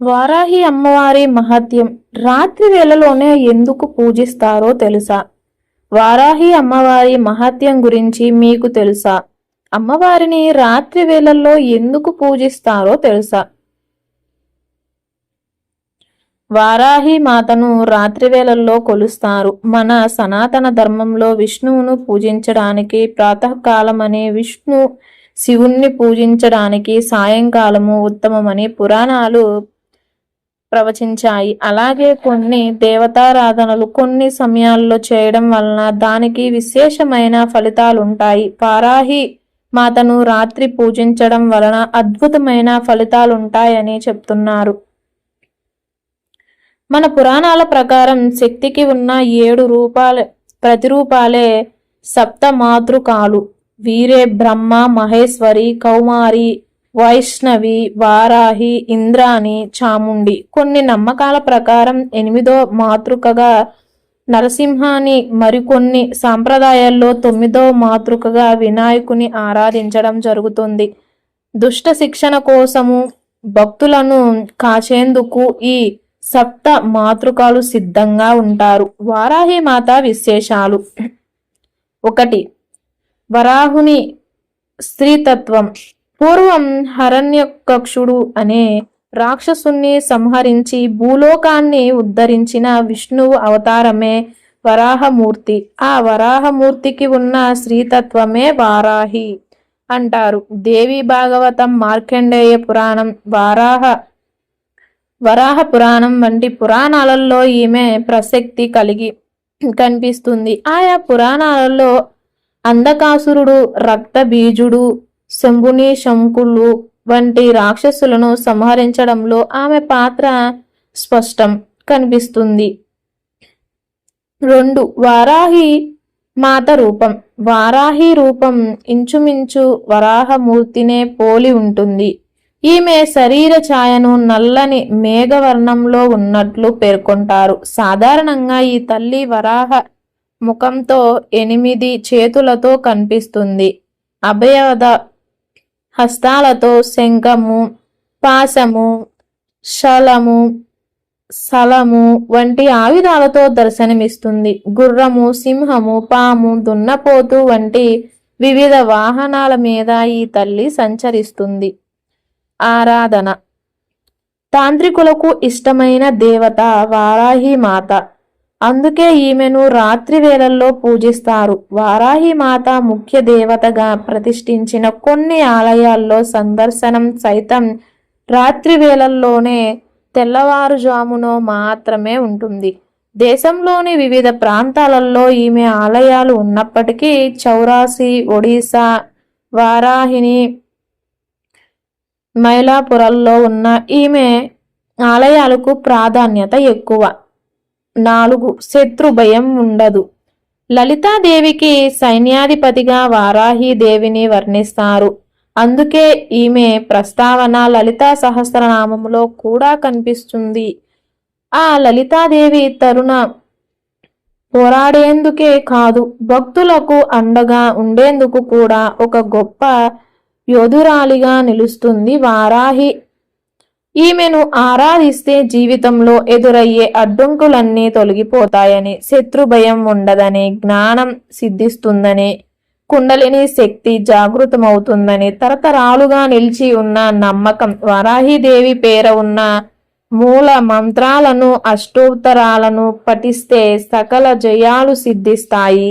వారాహి అమ్మవారి మహత్యం రాత్రి వేళలోనే ఎందుకు పూజిస్తారో తెలుసా? వారాహి అమ్మవారి మహత్యం గురించి మీకు తెలుసా? అమ్మవారిని రాత్రి వేళల్లో ఎందుకు పూజిస్తారో తెలుసా? వారాహి మాతను రాత్రి వేళల్లో కొలుస్తారు. మన సనాతన ధర్మంలో విష్ణువును పూజించడానికి ప్రాతకాలం అనే విష్ణు శివుణ్ణి పూజించడానికి సాయంకాలము ఉత్తమమని పురాణాలు ప్రవచించాయి. అలాగే కొన్ని దేవతారాధనలు కొన్ని సమయాల్లో చేయడం వలన దానికి విశేషమైన ఫలితాలు ఉంటాయి పారాహి మాతను రాత్రి పూజించడం వలన అద్భుతమైన ఫలితాలు ఉంటాయని చెప్తున్నారు. మన పురాణాల ప్రకారం శక్తికి ఉన్న ఏడు రూపాల ప్రతిరూపాలే సప్త మాతృకాలు వీరే బ్రహ్మ మహేశ్వరి కౌమారి వైష్ణవి వారాహి ఇంద్రాణి చాముండి. కొన్ని నమ్మకాల ప్రకారం ఎనిమిదో మాతృకగా నరసింహాని మరికొన్ని సాంప్రదాయాల్లో తొమ్మిదో మాతృకగా వినాయకుని ఆరాధించడం జరుగుతుంది. దుష్ట శిక్షణ కోసము భక్తులను కాచేందుకు ఈ సప్త మాతృకాలు సిద్ధంగా ఉంటారు. వారాహి మాత విశేషాలు. ఒకటి వరాహుని స్త్రీతత్వం. పూర్వం హరణ్యకక్షుడు అనే రాక్షసుణ్ణి సంహరించి భూలోకాన్ని ఉద్ధరించిన విష్ణువు అవతారమే వరాహమూర్తి. ఆ వరాహమూర్తికి ఉన్న శ్రీతత్వమే వారాహి అంటారు. దేవి భాగవతం మార్కండేయ పురాణం వారాహ వరాహ పురాణం వంటి పురాణాలలో ఈమె ప్రసక్తి కలిగి కనిపిస్తుంది. ఆయా పురాణాలలో అంధకాసురుడు రక్తబీజుడు శంభుని శంకులు వంటి రాక్షసులను సంహరించడంలో ఆమె పాత్ర స్పష్టం కనిపిస్తుంది. రెండు వారాహి మాత రూపం. వారాహి రూపం ఇంచుమించు వరాహమూర్తినే పోలి ఉంటుంది. ఈమె శరీర ఛాయను నల్లని మేఘవర్ణంలో ఉన్నట్లు పేర్కొంటారు. సాధారణంగా ఈ తల్లి వరాహ ముఖంతో ఎనిమిది చేతులతో కనిపిస్తుంది. అభయద హస్తాలతో శంఖము పాశము శలము సలము వంటి ఆయుధాలతో దర్శనమిస్తుంది. గుర్రము సింహము పాము దున్నపోతు వంటి వివిధ వాహనాల మీద ఈ తల్లి సంచరిస్తుంది. ఆరాధన. తాంత్రికులకు ఇష్టమైన దేవత వారాహి మాత. అందుకే ఈమెను రాత్రి వేళల్లో పూజిస్తారు. వారాహి మాత ముఖ్య దేవతగా ప్రతిష్ఠించిన కొన్ని ఆలయాల్లో సందర్శనం సైతం రాత్రి వేళల్లోనే తెల్లవారుజామునో మాత్రమే ఉంటుంది. దేశంలోని వివిధ ప్రాంతాలలో ఈమె ఆలయాలు ఉన్నప్పటికీ చౌరాసి ఒడిశా వారాహిని మైలాపురంలో ఉన్న ఈమె ఆలయాలకు ప్రాధాన్యత ఎక్కువ. నాలుగు శత్రు భయం ఉండదు. లలితాదేవికి సైన్యాధిపతిగా వారాహి దేవిని వర్ణిస్తారు. అందుకే ఈమె ప్రస్తావన లలితా సహస్రనామంలో కూడా కనిపిస్తుంది. ఆ లలితాదేవి తరుణ పోరాడేందుకే కాదు భక్తులకు అండగా ఉండేందుకు కూడా ఒక గొప్ప యోధురాలిగా నిలుస్తుంది వారాహి. ఈమెను ఆరాధిస్తే జీవితంలో ఎదురయ్యే అడ్డంకులన్నీ తొలగిపోతాయని శత్రు భయం ఉండదని జ్ఞానం సిద్ధిస్తుందని కుండలిని శక్తి జాగృతమవుతుందని తరతరాలుగా నిలిచి ఉన్న నమ్మకం వరాహిదేవి పేర ఉన్న మూల మంత్రాలను అష్టోత్తరాలను పఠిస్తే సకల జయాలు సిద్ధిస్తాయి.